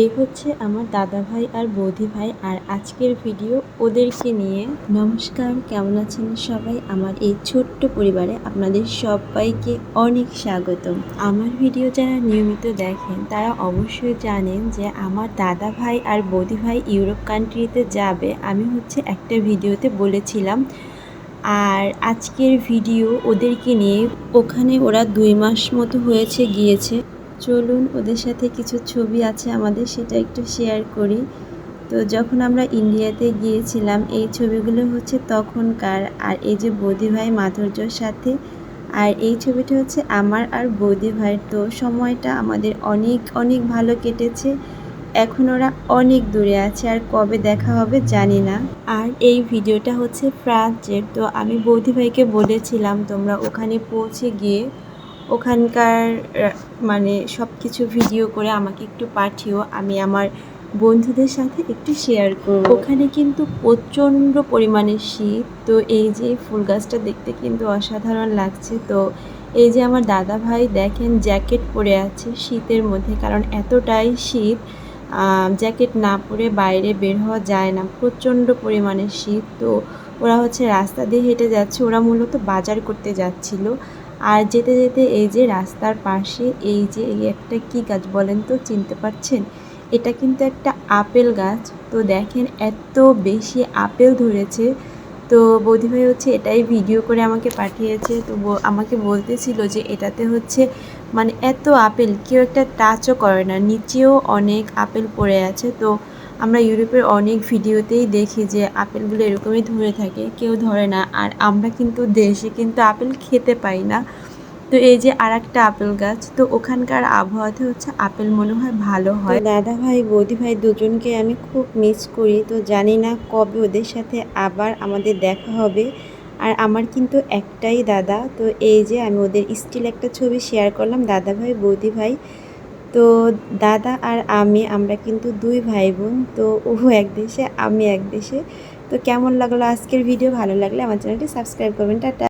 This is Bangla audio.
এই হচ্ছে আমার দাদা ভাই আর বৌদি ভাই আর আজকের ভিডিও ওদেরকে নিয়ে। নমস্কার, কেমন আছেন সবাই? আমার এই ছোট্ট পরিবারে আপনাদের সবাইকে অনেক স্বাগত আমার ভিডিও যারা নিয়মিত দেখেন, তারা অবশ্যই জানেন যে আমার দাদা ভাই আর বৌদি ভাই ইউরোপ কান্ট্রিতে যাবে। আমি হচ্ছে একটা ভিডিওতে বলেছিলাম। আর আজকের ভিডিও ওদেরকে নিয়ে, ওখানে ওরা দুই মাস মতো হয়েছে, গিয়েছে। চলুন, ওদের সাথে কিছু ছবি আছে আমাদের, সেটা একটু শেয়ার করি। তো যখন আমরা ইন্ডিয়াতে গিয়েছিলাম, এই ছবিগুলো হচ্ছে তখনকার, আর এই যে বৌদি ভাই মাধুর্যর সাথে, আর এই ছবিটা হচ্ছে আমার আর বৌদি ভাইয়ের। তো সময়টা আমাদের অনেক অনেক ভালো কেটেছে। এখন ওরা অনেক দূরে আছে, আর কবে দেখা হবে জানি না। আর এই ভিডিওটা হচ্ছে ফ্রান্সের, তো আমি বৌদি ভাইকে বলেছিলাম, তোমরা ওখানে পৌঁছে গিয়ে ওখানকার মানে সব কিছু ভিডিও করে আমাকে একটু পাঠিও। আমি আমার বন্ধুদের সাথে একটু শেয়ার করব। ওখানে কিন্তু প্রচণ্ড পরিমাণে শীত। তো এই যে ফুল গাছটা দেখতে কিন্তু অসাধারণ লাগছে। তো এই যে আমার দাদা ভাই দেখেন জ্যাকেট পরে আছে শীতের মধ্যে, কারণ এতটাই শীত জ্যাকেট না পরে বাইরে বের হওয়া যায় না। প্রচণ্ড পরিমাণে শীত। তো ওরা হচ্ছে রাস্তা দিয়ে হেঁটে যাচ্ছে। ওরা মূলত বাজার করতে যাচ্ছিল। আর যেতে যেতে এই যে রাস্তার পাশে এই যে এই একটা কি গাছ বলেন তো, চিনতে পারছেন? এটা কিন্তু একটা আপেল গাছ। তো দেখেন এত বেশি আপেল ধরেছে। তো বৌদিভাই হচ্ছে এটাই ভিডিও করে আমাকে পাঠিয়েছে। তো আমাকে বলতেছিল যে এটাতে হচ্ছে মানে এত আপেল, কেউ একটা টাচও করে না। নিচেও অনেক আপেল পড়ে আছে। তো আমরা ইউরোপের অনেক ভিডিওতেই দেখি যে আপেলগুলো এরকমই ধরে থাকে কেউ ধরে না। আর আমরা কিন্তু দেশে কিন্তু আপেল খেতে পাই না। তো এই যে আর একটা আপেল গাছ তো ওখানকার আবহাওয়াতে হচ্ছে আপেল মনে হয় ভালো হয়। দাদা ভাই বৌদি ভাই দুজনকে আমি খুব মিস করি। তো জানি না কবে ওদের সাথে আবার আমাদের দেখা হবে। আর আমার কিন্তু একটাই দাদা তো এই যে আমি ওদের স্টিল একটা ছবি শেয়ার করলাম। দাদা ভাই বৌদি ভাই তো দাদা আর আমি, আমরা কিন্তু দুই ভাই বোন তো ও এক দেশে, আমি এক দেশে। তো কেমন লাগল আজকের ভিডিও ভালো লাগলে আমার চ্যানেলটি সাবস্ক্রাইব করবেন। টাটা।